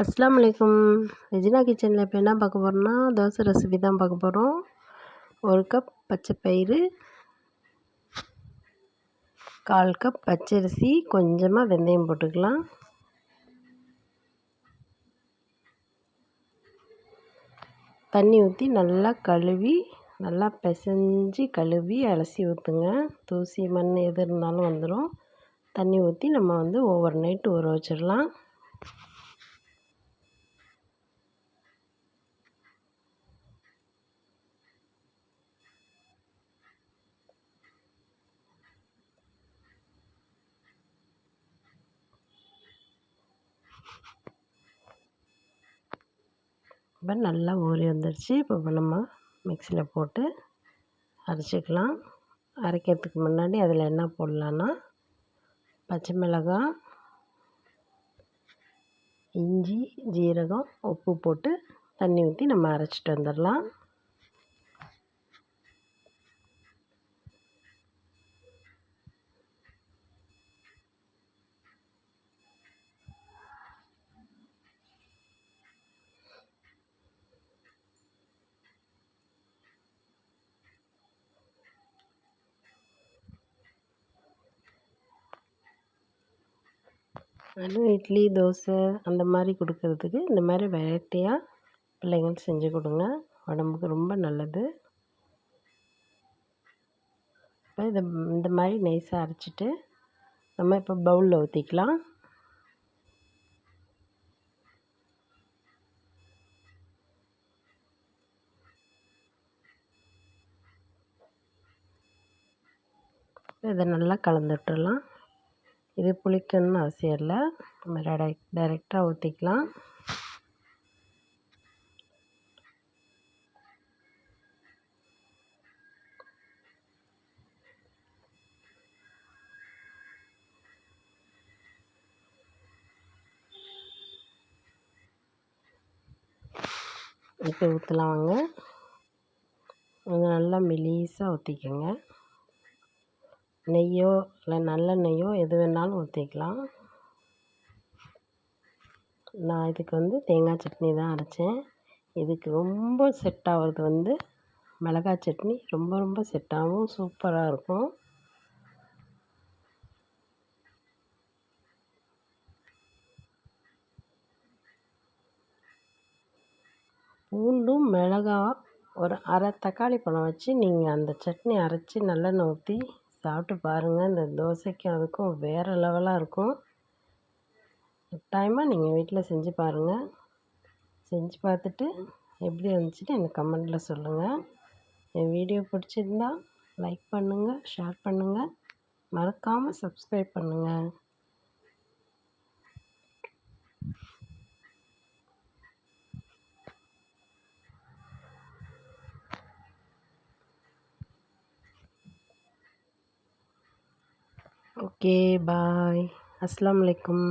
அஸ்லாம் வலைக்கும் ரெஜினா கிச்சனில் இப்போ என்ன பார்க்க போகிறோம்னா தோசை ரெசிபி தான் பார்க்க போகிறோம் ஒரு கப் பச்சை பயிறு கால் கப் பச்சரிசி கொஞ்சமாக வெந்தயம் போட்டுக்கலாம். தண்ணி ஊற்றி நல்லா கழுவி நல்லா பிசைஞ்சு கழுவி அலசி ஊற்றுங்க தூசி மண் எது இருந்தாலும் வந்துடும் தண்ணி ஊற்றி நம்ம வந்து ஓவர் நைட்டு ஊற வச்சிடலாம். இப்போ நல்லா ஊறி வந்துடுச்சு இப்போ நம்ம மிக்சியில் போட்டு அரைச்சிக்கலாம். அரைக்கிறதுக்கு முன்னாடி அதில் என்ன போடலான்னா பச்சை மிளகாய் இஞ்சி ஜீரகம் உப்பு போட்டு தண்ணி ஊற்றி நம்ம அரைச்சிட்டு வந்துடலாம். அதுவும் இட்லி தோசை அந்த மாதிரி கொடுக்கறதுக்கு இந்த மாதிரி வெரைட்டியாக பிள்ளைங்கள் செஞ்சு கொடுங்க. உடம்புக்கு ரொம்ப நல்லது. இப்போ இதை இந்த மாதிரி நைஸாக அரைச்சிட்டு நம்ம இப்போ பவுலில் ஊற்றிக்கலாம் இதை நல்லா கலந்துட்டுலாம் இது புளிக்கணும்னு அவசியம் இல்லை. நம்ம டைரக்ட் டைரெக்டாக ஊற்றிக்கலாம் இப்போ ஊற்றலாம் வாங்க. கொஞ்சம் நல்லா மெலிசாக ஊற்றிக்கோங்க நெய்யோ இல்லை நல்லெண்ணெய்யோ எது வேணாலும் ஊற்றிக்கலாம். நான் இதுக்கு வந்து தேங்காய் சட்னி தான் அரைச்சேன். இதுக்கு ரொம்ப செட் ஆகிறது வந்து மிளகாய் சட்னி. ரொம்ப ரொம்ப செட்டாகவும் சூப்பராக இருக்கும். பூண்டும் மிளகா ஒரு அரை தக்காளி பழம் வச்சு நீங்கள் அந்த சட்னி அரைச்சி நல்லெண்ணெய் ஊற்றி சாப்பிட்டு பாருங்கள் இந்த தோசைக்கும் அதுக்கும் வேறு லெவலாக இருக்கும். கட்டாயமாக நீங்கள் வீட்டில் செஞ்சு பாருங்கள் செஞ்சு பார்த்துட்டு எப்படி இருந்துச்சுட்டு எனக்கு கமெண்ட்டில் சொல்லுங்கள் என் வீடியோ பிடிச்சிருந்தா லைக் பண்ணுங்கள் ஷேர் பண்ணுங்கள் மறக்காமல் சப்ஸ்கிரைப் பண்ணுங்கள் ஓகே பாய் அஸ்லாம் வலைக்கும்